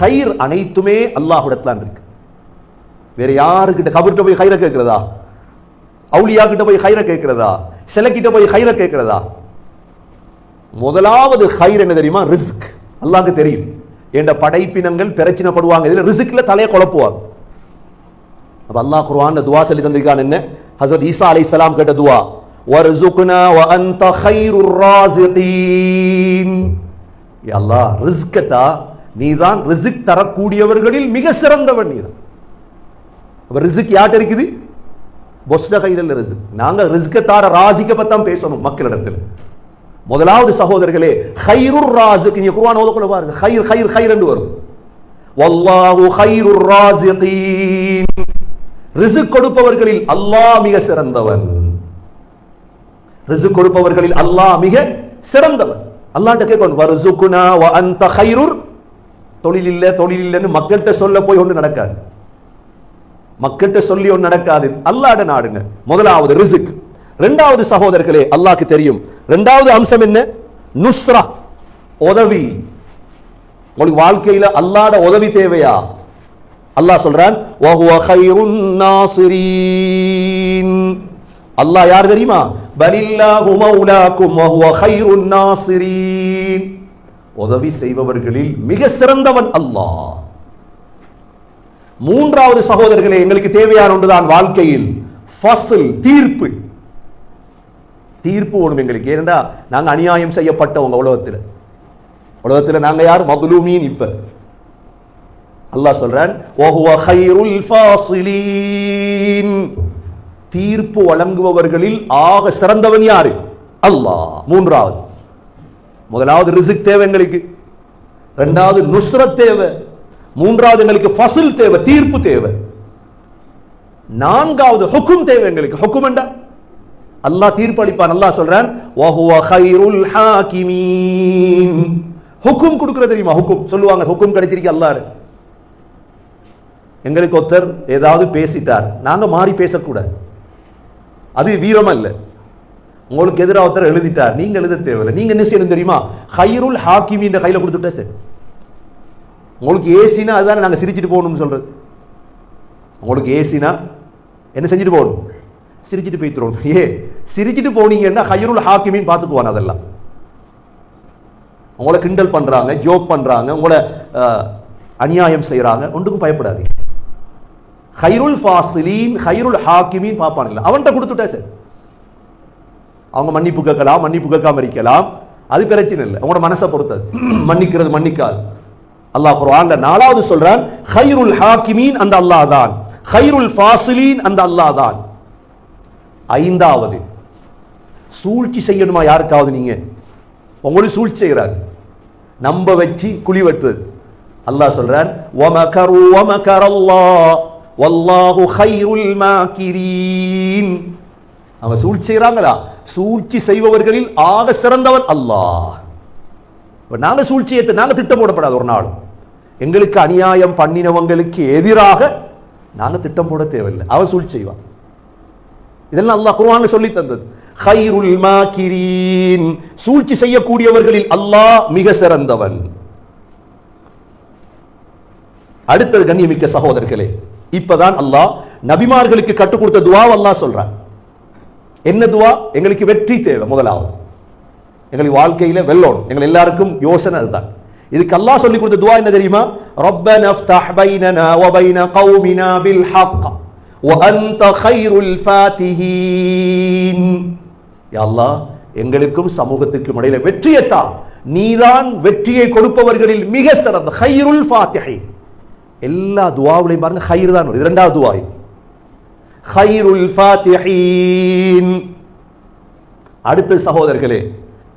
கயிர் அனைத்துமே அல்லாஹுடத்தான் இருக்கு. வேற யாருக்கிட்ட கபர்கிட்ட போய் கயிறை கேட்கிறதா? அவுளியா கிட்ட போய் கயிறை கேட்கிறதா? சிலைக்கிட்ட போய் கயிறை கேட்கிறதா? முதலாவது கயிறு என்ன தெரியுமா? ரிஸ்க். அல்லாக்கு தெரியும். என்ற படைப்பினங்கள் பிரச்சனைப்படுவாங்க. இதுல ரிஸ்க்ல தலையை குழப்புவாங்க. அப்போ அல்லாஹ் குர்ஆன்ல துவா சொல்லி தந்திருக்கான் என்ன? ஹசரத் ஈசா அலைஹிஸ்ஸலாம் கேட்ட துவா வர்சுக்னா வ அன்த கைருர் ராஸிகீன். யா அல்லாஹ் ரிஸ்கத்தா? நீதான் ரிசிக் தரக்கூடியவர்களில் மிக சிறந்தவன் நீதான். அப்ப ரிஸ்க் இருக்குது? பொஸ்ட கையில் ரிசிக். நாங்கள் நாங்க தார ராசிக்க பத்தாம் பேசணும் மக்களிடத்தில். முதலாவது சகோதரர்களே ஹைருர் ராசுக்கு நீங்க குர்ஆன் ஓதக்குள்ள பாருங்க. ஹைர் ஹைர் ஹைர் என்று வரும். வல்லாஹு ஹைருர் ராசிகீன் ரிசுக் கொடுப்பவர்களில் அல்லாஹ் மிக சிறந்தவன். ரிசுக் கொடுப்பவர்களில் அல்லாஹ் மிக சிறந்தவன். அல்லாஹ்ட்ட கேட்கணும். வர்சுகுனா வ அன்த ஹைருர் தொழில் இல்ல தொழில் இல்லைன்னு மக்கள்கிட்ட சொல்ல போய் ஒன்று நடக்காது. மக்கள்கிட்ட சொல்லி ஒன்று நடக்காது. அல்லாட நாடுங்க. முதலாவது ரிசுக். ரெண்டாவது சகோதரர்களே அல்லாக்கு தெரியும். ரெண்டாவது அம்சம் என்ன? நுஸ்ரா. உதவி. உங்களுக்கு வாழ்க்கையில அல்லாட உதவி தேவையா? அல்லாஹ் சொல்றான் அல்லாஹ் யார் தெரியுமா? பலில்லாஹு மௌலாக்கும் வஹுவ கைருன் நாசிரீன். உதவி செய்பவர்களில் மிக சிறந்தவன் அல்லாஹ். மூன்றாவது சகோதரர்களே எங்களுக்கு தேவையான ஒன்றுதான் வாழ்க்கையில் ஃபஸ்ல் தீர்ப்பு. தீர்ப்பு ஒன்று எங்களுக்கு. ஏனென்றா நாங்கள் அநியாயம் செய்யப்பட்டவங்க உலகத்தில். உலகத்தில் நாங்க யார்? மதுலூமீன் இப்போ. அல்லாஹ் சொல்றான் ஃபாசிலீன். தீர்ப்பு வழங்குபவர்களில் ஆக சிறந்தவன் யாரு? அல்லாஹ். மூன்றாவது. முதலாவது ரிசிக் தேவை எங்களுக்கு. ரெண்டாவது நுஸ்ரத் தேவை. மூன்றாவது எங்களுக்கு ஃபசில் தேவை தீர்ப்பு தேவை. நான்காவது ஹுக்கும் தேவை எங்களுக்கு. ஹுக்கும் என்றா? அல்லாஹ் தீர்ப்பு அளிப்பான். அல்லாஹ் சொல்றான் வஹுவ கைருல் ஹாகிமீன் ஹுக்கும் கொடுக்கிற தெரியுமா? ஹுக்கும். சொல்லுவாங்க ஹுக்கும் கிடைச்சிருக்கு அல்லாஹ் எங்களுக்கு ஒருத்தர் ஏதாவது பேசிட்டார். நாங்க மாறி பேசக்கூடாது. அது வீரம் அல்ல உங்களுக்கு எதிராக ஒருத்தர் எழுதிட்டார். நீங்க எழுத தேவையில்லை. நீங்க என்ன செய்யணும் தெரியுமா? ஹைருல் ஹாக்கிமின்ற கையில கொடுத்துட்டா சார். உங்களுக்கு ஏசினா அதுதானே நாங்க சிரிச்சுட்டு போகணும்னு சொல்றது. உங்களுக்கு ஏசினா என்ன செஞ்சுட்டு போகணும்? சிரிச்சிட்டு போய்த்துறோம் ஏ சிரிச்சிட்டு போனீங்கன்னா ஹைருல் ஹாக்கிமின்னு பார்த்துக்குவான் அதெல்லாம். உங்களை கிண்டல் பண்றாங்க ஜோக் பண்றாங்க உங்களை அநியாயம் செய்யறாங்க ஒன்றுக்கும் பயப்படாதீங்க. ஹைருல் ஃபாசிலீன் ஹைருல் ஹாக்கிமின்னு பார்ப்பான் இல்லை. அவன்கிட்ட கொடுத்துட்டா சார். அவங்க மன்னிப்பு கேட்கலாம் மன்னிப்பு கேட்காம இருக்கலாம். அது பிரச்சனை இல்லை. அவங்களோட மனசை பொறுத்தது. மன்னிக்கிறது மன்னிக்காது. அல்லாஹ் குர்ஆன்ல நாலாவது சொல்றான் ஹைருல் ஹாக்கிமீன் அந்த அல்லாஹ் தான். ஹைருல் ஃபாசிலீன் அந்த அல்லாஹ் தான். ஐந்தாவது சூழ்ச்சி செய்யணுமா யாருக்காவது நீங்க? உங்களுக்கு சூழ்ச்சி செய்கிறார். நம்ப வச்சு குழி வெட்டுறது. அல்லாஹ் சொல்றான் வமகரு வமகரல்லாஹ் வல்லாஹு ஹைருல் மாக்கிரீன். அவன் சூழ்ச்சி செய்றாங்களா? சூழ்ச்சி செய்பவர்களில் ஆக சிறந்தவன் அல்லாஹ். இப்ப நாங்க சூழ்ச்சியை நாங்க திட்டம் போடப்படாது ஒரு நாளும். எங்களுக்கு அநியாயம் பண்ணினவங்களுக்கு எதிராக நாங்க திட்டம் போட தேவையில்லை. அவன் சூழ்ச்சி செய்வான். இதெல்லாம் அல்லாஹ் குர்ஆன்ல சொல்லி தந்தது. ஹைருல் மாக்கிரீன் சூழ்ச்சி செய்யக்கூடியவர்களில் அல்லாஹ் மிக சிறந்தவன். அடுத்தது கண்ணியமிக்க சகோதரர்களே இப்பதான் அல்லாஹ் நபிமார்களுக்கு கற்றுக் கொடுத்த துவா அல்லாஹ் சொல்றான். என்ன துவா? எங்களுக்கு வெற்றி தேவை முதலாவது. எங்களுக்கு வாழ்க்கையில வெல்லோணும் எங்கள் எல்லாருக்கும் யோசனை அதுதான். இதுக்கு அல்லாஹ் சொல்லி கொடுத்த துவா என்ன தெரியுமா? ரப்பன ஃப்தஹ் பைனனா வ பைன கௌமினா பில் ஹக் வ அன்த கைருல் ஃபாத்திஹீன் யா அல்லாஹ் எங்களுக்கும் சமூகத்துக்கும் இடையில வெற்றியை நீதான் வெற்றியை கொடுப்பவர்களில் மிக சிறந்த ஹைருல் ஃபாத்திஹீன். எல்லா துவாவிலையும் பாருங்க ஹைர் தான். வருது இரண்டாவது துவா இது. ஹைருல் ஃபாத்திஹீன் அடுத்த சகோதரர்களே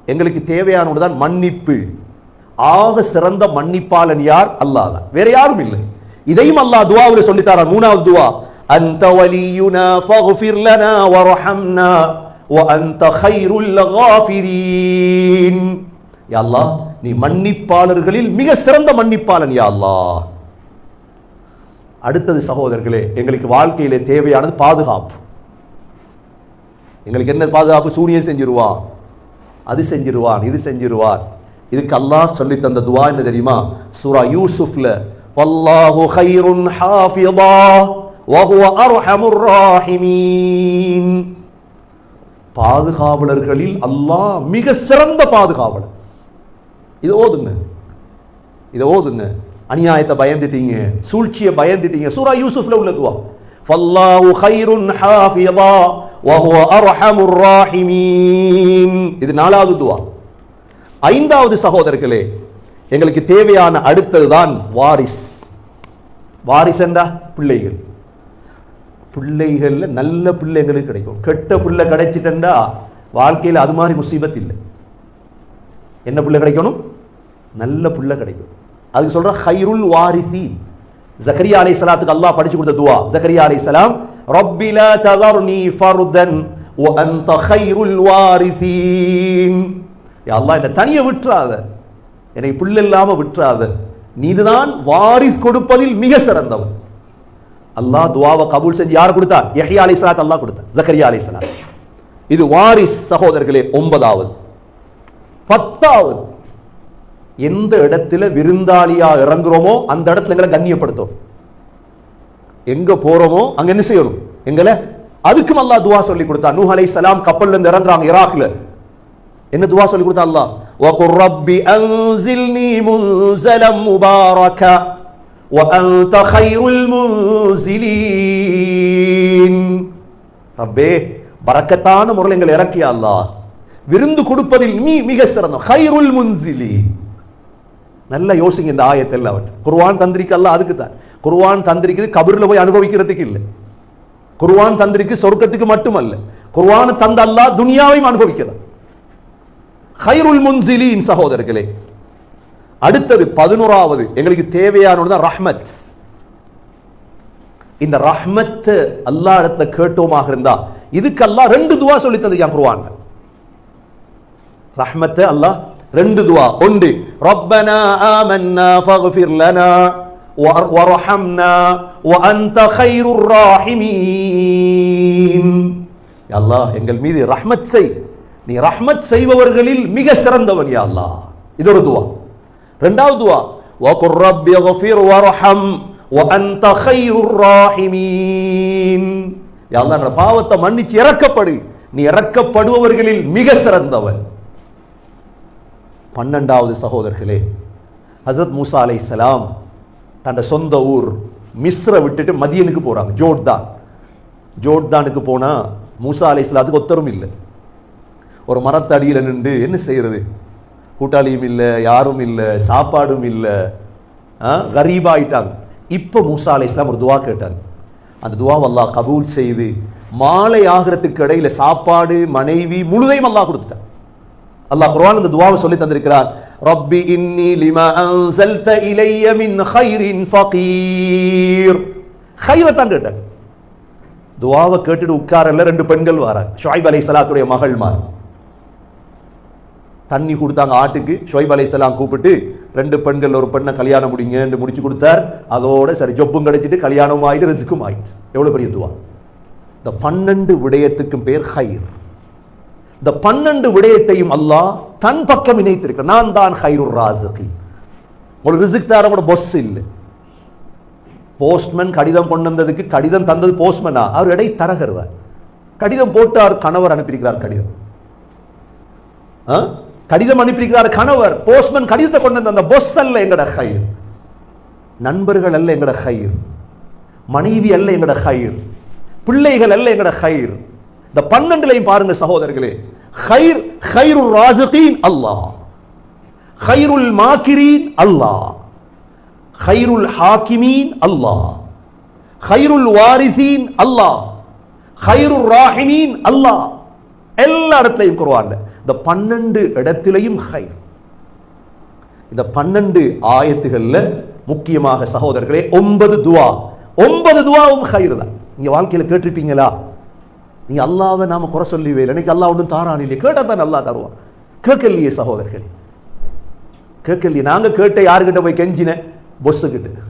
எங்களுக்கு தேவையான ஒன்றுதான் மன்னிப்பு ஆக சிறந்த மன்னிப்பாளன் யார் அல்லாஹ் தான் வேற யாரும் இல்லை இதையும் அல்லாஹ் துவாவில் சொல்லித்தாரான் மூணாவது துவா அந்த வலியுனா ஃபக்ஃபிர் லனா வர்ஹம்னா وأنت خير الغافرين யா அல்லாஹ் நீ மன்னிப்பாளர்களில் மிக சிறந்த மன்னிப்பாளன் யா அல்லாஹ் அடுத்தது சகோதரர்களே எங்களுக்கு வாழ்க்கையிலே தேவையானது பாதுகாப்பு. எங்களுக்கு என்ன பாதுகாப்பு? சூரியன் செஞ்சிருவான். அது செஞ்சிருவான் இது செஞ்சிருவான். இதுக்கு அல்லாஹ் சொல்லி தந்த துவா என்ன தெரியுமா? சூரா யூசுஃப்ல வல்லாஹு ஹைருன் ஹாஃபியதா வஹுவ அர்ஹமுர் ராஹிமீன். பாதுகாவலர்களில் அல்லாஹ் மிக சிறந்த பாதுகாவலர். இது ஓதுங்க. இதை ஓதுங்க. அநியாயத்தை பயந்துட்டீங்க சூழ்ச்சியை பயந்துட்டீங்க. சூரா யூசுஃப்ல உள்ள துவா. ஃபல்லாஹு ஹைருன் ஹாஃபியதா வஹுவ அர்ஹமுர் ராஹிமீன் இது நாலாவது துவா. ஐந்தாவது சகோதரர்களே எங்களுக்கு தேவையான அடுத்ததுதான் வாரிஸ். வாரிஸ் என்றா பிள்ளைகள். பிள்ளைகளில் நல்ல பிள்ளைங்களுக்கு கிடைக்கும். கெட்ட பிள்ளை கிடைச்சிட்டா வாழ்க்கையில் அது மாதிரி முசீபத் இல்லை. என்ன பிள்ளை கிடைக்கணும்? நல்ல பிள்ளை கிடைக்கும். அதுக்கு சொல்ற ஹைருல் வாரிசி ஜக்கரியா அலை சலாத்துக்கு அல்லாஹ் படிச்சு கொடுத்த துவா. ஜக்கரியா அலை சலாம் ரப்பில லா ததர்னி ஃபர்தன் வ அன்த ஹைருல் வாரிசீன் யா அல்லாஹ் என்ன தனியை விட்டுறாத. என்னை பிள்ளை இல்லாம விட்டுறாத. நீதுதான் வாரிஸ் கொடுப்பதில் மிக சிறந்தவன். அல்லாஹ் துவாவை கபூல் செஞ்சு யார் கொடுத்தார் யஹியா அலை சலாத் அல்லாஹ் கொடுத்தார் ஜக்கரியா அலை சலாத் இது வாரிஸ் சகோதரர்களே ஒன்பதாவது. பத்தாவது. எந்த இடத்துல விருந்தாளியா இறங்குறோமோ அந்த இடத்துல எங்களை கண்ணியப்படுத்தும் எங்க போறோமோ அங்க என்ன செய்யணும் எங்களை அதுக்கும் அல்லாஹ் துவா சொல்லி கொடுத்தா நூஹ் அலை சலாம் கப்பல்ல இருந்து இறங்குறாங்க ஈராக்ல என்ன துவா சொல்லி கொடுத்தா அல்லாஹ் وَقُلْ رَبِّ أَنزِلْنِي مُنزَلًا مُبَارَكًا وَأَنْتَ خَيْرُ الْمُنزِلِينَ ரப்பே பரக்கத்தான முறையில் எங்களை இறக்கிய அல்லாஹ் விருந்து கொடுப்பதில் நீ மிக சிறந்த ஹைருல் முன்சிலி நல்லா யோசிங்க இந்த ஆயத்தில் அவன் குர்வான் தந்திரிக்கு அதுக்கு தான் குர்வான் தந்திரிக்குது கபர்ல போய் அனுபவிக்கிறதுக்கு இல்லை. குர்வான் தந்திரிக்கு சொர்க்கத்துக்கு மட்டுமல்ல. குர்வான் தந்த துனியாவையும் அனுபவிக்கிறான் ஹைருல் முன்சிலின் சகோதரர்களே அடுத்தது பதினோராவது எங்களுக்கு தேவையானது தான் ரஹ்மத். இந்த ரஹ்மத் அல்லா இடத்துல கேட்டோமாக இருந்தா இதுக்கு அல்லா ரெண்டு துவா சொல்லி தந்து என் குருவாங்க ரஹ்மத் அல்லாஹ் ரெண்டு துவா ஒன்று ரப்பனா ஆமன்னா ஃபக்ஃபிர் லனா வர்ஹம்னா வஅன்த கைருர் ராஹிமீன் யா அல்லாஹ் எங்கள் மீது ரஹ்மத் செய் நீ ரஹ்மத் செய்பவர்களில் மிக சிறந்தவன் யா அல்லாஹ் இது ஒரு துவா ரெண்டாவது துவா வகுர் ரப்பி கஃபிர் வர்ஹம் وأنت خير الراحمين யா அல்லாஹ் என்னோட பாவத்தை மன்னிச்சு இறக்கப்படு நீ இறக்கப்படுபவர்களில் மிக சிறந்தவன் பன்னெண்டாவது சகோதரர்களே ஹசரத் மூசா அலை சலாம் தன் சொந்த ஊர் மிஸ்ரை விட்டுட்டு மதியனுக்கு போகிறாங்க ஜோர்தான். ஜோர்தானுக்கு போனால் மூசா அலை சலாத்துக்கு ஒத்தரும் இல்லை. ஒரு மரத்தடியில் நின்று என்ன செய்கிறது கூட்டாளியும் இல்லை யாரும் இல்லை சாப்பாடும் இல்லை. கரீபாயிட்டாங்க. இப்போ மூசா அலை இஸ்லாம் ஒரு துவா கேட்டாங்க. அந்த துவா அல்லாஹ் கபூல் செய்து மாலை ஆகிறதுக்கு இடையில சாப்பாடு மனைவி முழுதையும் அல்லாஹ் கொடுத்துட்டாங்க. அல்லாஹ் குர்ஆன் இந்த துவாவை சொல்லி தந்திருக்கிறார் ரப்பி இன்னி லிமா அன்சல்த இலைய மின் கைரின் ஃபகீர். கைரை தான் கேட்டாங்க துவாவை கேட்டுட்டு உட்காரல ரெண்டு பெண்கள் வராங்க. ஷுவைப் அலை சலாத்துடைய மகள்மார் தண்ணி கொடுத்தாங்க ஆட்டுக்கு. ஷுவைப் அலை சலாம் கூப்பிட்டு ரெண்டு பெண்கள் ஒரு பெண்ணை கல்யாணம் முடிங்கன்னு முடிச்சு கொடுத்தார். அதோட சரி ஜொப்பும் கிடைச்சிட்டு கல்யாணம் ஆயிட்டு ரிசுக்கும் ஆயிட்டு. எவ்வளோ பெரிய துவா. இந்த பன்னெண்டு விடயத்துக்கும் பேர் ஹைர் இந்த பன்னெண்டு விடயத்தையும் அல்லாஹ் தன் பக்கம் இணைத்திருக்க நான் தான் ஹைரூர் ராசுகி ஒரு ரிசிக் தார கூட பொஸ் இல்லை. போஸ்ட்மேன் கடிதம் கொண்டு வந்ததுக்கு கடிதம் தந்தது போஸ்ட்மேனா அவர் இடை தரகருவார். கடிதம் போட்டார் கணவர் அனுப்பியிருக்கிறார் கடிதம். கடிதம் அனுப்பியிருக்கிறார் கணவர். போஸ்ட்மேன் கடிதத்தை கொண்டு வந்த அந்த பொஸ் அல்ல எங்கட ஹயிர் நண்பர்கள் அல்ல எங்கட ஹயிர் மனைவி அல்ல எங்கட ஹயிர் பிள்ளைகள் அல்ல எங்கட ஹயிர் இந்த பன்னெண்டுலையும் பாருங்க சகோதரர்களே. ஹைர் ஹைருல் ராசிகீன் அல்லாஹ் ஹைருல் மாக்கிரீன் அல்லாஹ் ஹைருல் ஹாக்கிமீன் அல்லாஹ் ஹைருல் வாரிசீன் அல்லாஹ் ஹைருல் ராஹிமீன் அல்லாஹ் எல்லா இடத்துலையும் குருவான்ல இந்த பன்னெண்டு இடத்திலையும் ஹைர் இந்த பன்னெண்டு ஆயத்துகள்ல முக்கியமாக சகோதரர்களே ஒன்பது துவா. ஒன்பது துவாவும் ஹைர் தான். நீங்க வாழ்க்கையில கேட்டிருப்பீங்களா? நீ அல்லாவை நாம குறை சொல்லிவே இல்லை. எனக்கு அல்லா ஒன்றும் தாரான் இல்லையே. கேட்டால் தான் நல்லா தருவான். கேட்கலையே சகோதரர்களே. கேட்கலையே. நாங்க கேட்ட யாருக்கிட்ட போய் கெஞ்சின? பொஸ்ஸு நாங்கள்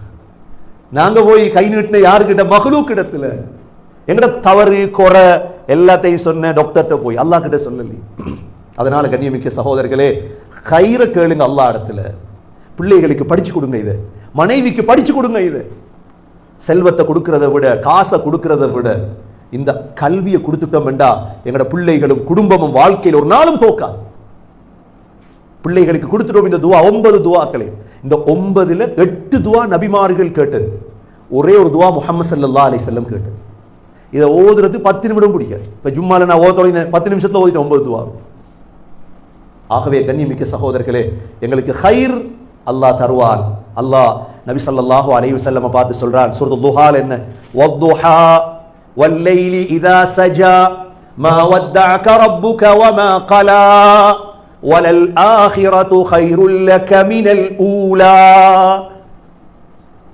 நாங்க போய் கை நீட்டின யாருக்கிட்ட மகளூ கிடத்துல எங்கட தவறு குறை எல்லாத்தையும் சொன்ன டாக்டர்கிட்ட போய். அல்லா கிட்ட சொல்லலையே அதனால கண்ணியமிக்க சகோதரர்களே கயிற கேளுங்க அல்லா இடத்துல. பிள்ளைகளுக்கு படிச்சு கொடுங்க இது. மனைவிக்கு படிச்சு கொடுங்க இது. செல்வத்தை கொடுக்கறத விட காசை கொடுக்கறத விட இந்த கல்வியை கொடுத்துட்டோம் என்றா எங்களோட பிள்ளைகளும் குடும்பமும் வாழ்க்கையில் ஒரு நாளும் தோக்கா பிள்ளைகளுக்கு கொடுத்துட்டோம் இந்த துவா ஒன்பது துவாக்களை. இந்த ஒன்பதுல எட்டு துவா நபிமார்கள் கேட்டது. ஒரே ஒரு துவா முகமது சல்லா அலி செல்லம் கேட்டது. இதை ஓதுறது பத்து நிமிடம் பிடிக்காது. இப்ப ஜும்மால நான் ஓத பத்து நிமிஷத்துல ஓதிட்டேன் ஒன்பது துவா. ஆகவே கண்ணியமிக்க சகோதரர்களே எங்களுக்கு ஹைர் அல்லாஹ் தருவான். அல்லாஹ் நபி சல்லாஹூ அலைவு செல்லம பார்த்து சொல்றான் சொல்றது துஹால் என்ன? வத்துஹா வல்லைலி இதா சஜா ما ودعك ربك وما قلى وللآخرة خير لك من الأولى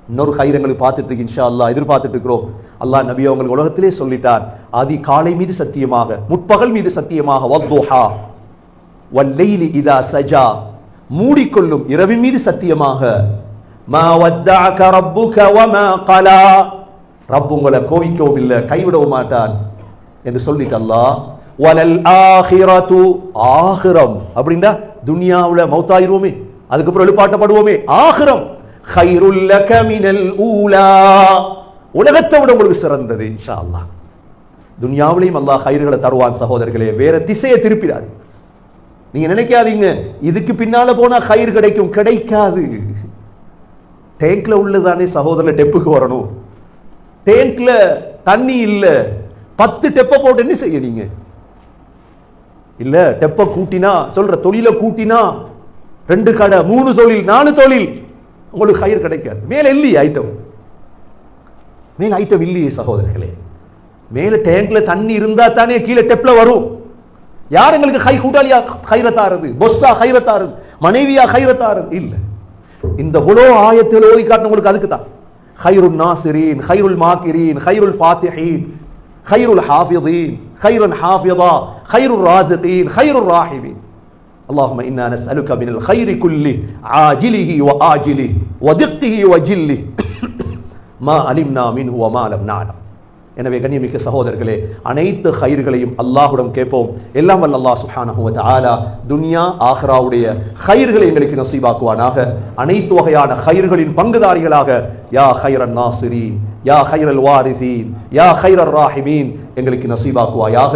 இன்னொரு கயிறு எங்களுக்கு பார்த்துட்டு இருக்கு இன்ஷா அல்லாஹ் எதிர்பார்த்துட்டு இருக்கிறோம் அல்லாஹ் நபி உங்களுக்கு உலகத்திலே சொல்லிட்டார் ஆதி காலை மீது சத்தியமாக முற்பகல் மீது சத்தியமாக வத்துஹா வல்லைலி இதா சஜா மூடிக்கொள்ளும் இரவின் மீது சத்தியமாக மா வத்தஅக ரப்புக வமா கலா ரப் உங்களை கோவிக்கவும் இல்லை கைவிடவும் மாட்டான் என்று சொல்லிட்டு அல்லாஹ் வலல் ஆஹிரத்து ஆஹிரம். அப்படின்னா துனியாவில் மௌத்தாயிருவோமே அதுக்கப்புறம் எழுப்பாட்டப்படுவோமே ஆஹிரம். ஹைருல்ல கமினல் ஊலா. உலகத்தை விட உங்களுக்கு சிறந்தது இன்ஷா அல்லாஹ் துனியாவிலையும் அல்லாஹ் ஹைர்களை தருவான் சகோதரர்களே வேற திசையை திருப்பிடாது. நீங்க நினைக்காதீங்க இதுக்கு பின்னால போனா ஹயிர் கிடைக்கும் கிடைக்காது. டேங்க்ல உள்ளதானே சகோதரர் டெப்புக்கு வரணும். டேங்க்ல தண்ணி இல்லை. பத்து டெப்ப போட்டு என்ன செய்ய நீங்க? இல்ல டெப்ப கூட்டினா சொல்ற தொழில கூட்டினா ரெண்டு கடை மூணு தொழில் நாலு தொழில் உங்களுக்கு கயிறு கிடைக்காது. மேல இல்லையே ஐட்டம் மேல ஐட்டம் இல்லையே சகோதரர்களே. மேல டேங்க்ல தண்ணி இருந்தா தானே கீழே டெப்ல வரும். யார் எங்களுக்கு கை கூட்டாளியா கைரத்தாருது பொஸ்ஸா கைரத்தாருது மனைவியா கைரத்தாருது இல்ல. இந்த உலோ ஆயத்தில் ஓதி காட்டின உங்களுக்கு அதுக்கு தான் خير الناصرين خير الماكرين خير الفاتحين خير الحافظين خير الحافظة خير الرازقين خير الراحمين. اللهم إنا نسألك من الخير كله عاجله وآجله ودقه وجله. ما علمنا منه وما لم نعلم. எனவே கண்ணியமிக்க சகோதரர்களே அனைத்து ஹயிர்களையும் அல்லாஹுடன் கேட்போம். எல்லாம் வல்ல அல்லாஹ் சுஹானஹுவத் ஆலா துன்யா ஆஹ்ராவுடைய ஹயிர்களை எங்களுக்கு நசீபாக்குவானாக. அனைத்து வகையான ஹயிர்களின் பங்குதாரிகளாக யா ஹைரன் நாசிரீன் யா ஹைரல் வாரிதீன் யா ஹைரர் ராஹிமீன் எங்களுக்கு நசீபாக்குவாயாக.